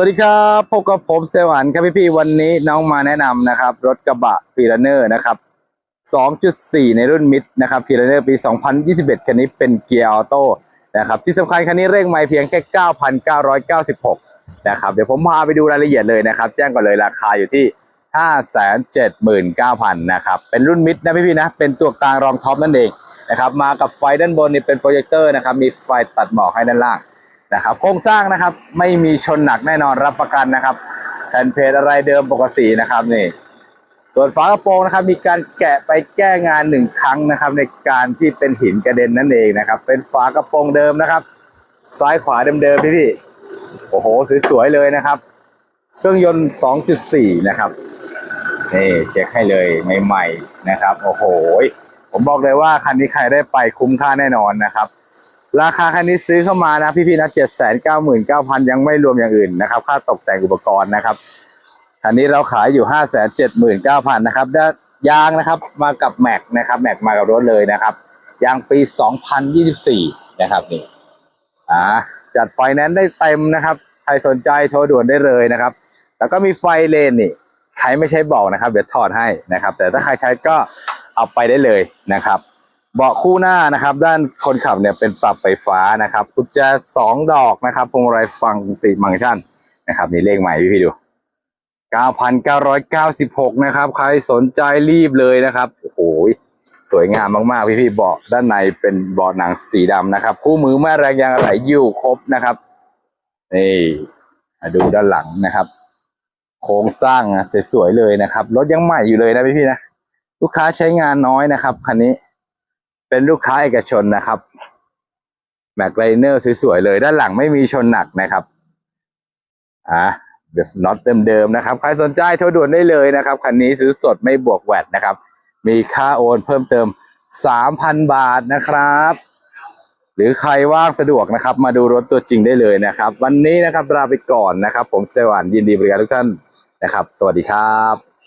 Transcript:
สวัสดีครับพบกับผมเซวันครับพี่พี่ๆวันนี้น้องมาแนะนำนะครับ รถกระบะพีรเนอร์นะครับ 2.4 ในรุ่นมิดนะครับพีรเนอร์ปี 2021 คันนี้เป็นเกียร์ออโต้นะครับที่สำคัญคันนี้เร่งไม่เพียงแค่ 9,996 นะครับ เดี๋ยวผมพาไปดูรายละเอียดเลยนะครับ แจ้งก่อนเลยราคาอยู่ที่ 579,000 นะครับ เป็นรุ่นมิดนะพี่พี่ๆนะ เป็นตัวกลางรองท็อปนั่นเองนะครับมากับไฟด้านบนนี่เป็นโปรเจคเตอร์นะครับมีไฟตัดหมอกให้ด้านล่าง นะครับ โครงสร้างนะครับ ไม่มีชนหนักแน่นอนรับประกันนะครับแผ่นเพจอะไรเดิมปกตินะครับนี่ ส่วนฝากระโปรงนะครับ มีการแกะไปแก้งานหนึ่งครั้งนะครับ ในการที่เป็นหินกระเด็นนั่นเองนะครับ เป็นฝากระโปรงเดิมนะครับ ซ้ายขวาเดิมๆพี่พี่โอ้โหสวยๆเลยนะครับ เครื่องยนต์ 2.4 นะครับนี่เช็คให้เลยใหม่ๆนะครับ โอ้โหผมบอกเลยว่าคันนี้ใครได้ไปคุ้มค่าแน่นอนนะครับ ราคาคันนี้ซื้อเข้ามานะพี่ๆนะเจ็ดแสนเก้าหมื่นเก้าพันยังไม่รวมอย่างอื่นนะครับ ค่าตกแต่งอุปกรณ์นะครับคันนี้เราขายอยู่ห้าแสนเจ็ดหมื่นเก้าพันนะครับด้านยางนะครับมากับแม็กนะครับแม็กมากับรถเลยนะครับยางปีสองพันยี่สิบสี่นะครับนี่อ่าจัดไฟแนนซ์ได้เต็มนะครับ ใครสนใจโทรด่วนได้เลยนะครับ แล้วก็มีไฟเลนนี่ใครไม่ใช้บอกนะครับ เดี๋ยวถอดให้นะครับ แต่ถ้าใครใช้ก็เอาไปได้เลยนะครับ เบาะคู่หน้านะครับ ด้านคนขับเนี่ยเป็นปรับไฟฟ้านะครับกุญแจสองดอกนะครับพวงมาลัยฟังติมังชันนะครับนี่เลขใหม่พี่พี่ดู9,996 นะครับ ใครสนใจรีบเลยนะครับโอ้โหสวยงามมากๆ พี่พี่เบาะด้านในเป็นเบาะหนังสีดำนะครับ คู่มือแม่แรงยางไหลอยู่ครบนะครับนี่มาดูด้านหลังนะครับ โครงสร้างอะสวยๆเลยนะครับรถยังใหม่อยู่เลยนะพี่พี่นะลูกค้าใช้งานน้อยนะครับคันนี้ เป็นลูกค้าเอกชนนะครับแม็กไลเนอร์สวยๆเลย ด้านหลังไม่มีชนหนักนะครับอะเดฟน็อตเดิมๆนะครับ ใครสนใจโทรด่วนได้เลยนะครับ คันนี้ซื้อสดไม่บวกแวดนะครับ มีค่าโอนเพิ่มเติม 3,000 บาทนะครับ หรือใครว่างสะดวกนะครับ มาดูรถตัวจริงได้เลยนะครับ วันนี้นะครับลาไปก่อนนะครับ ผมเซวันยินดีบริการทุกท่านนะครับ สวัสดีครับ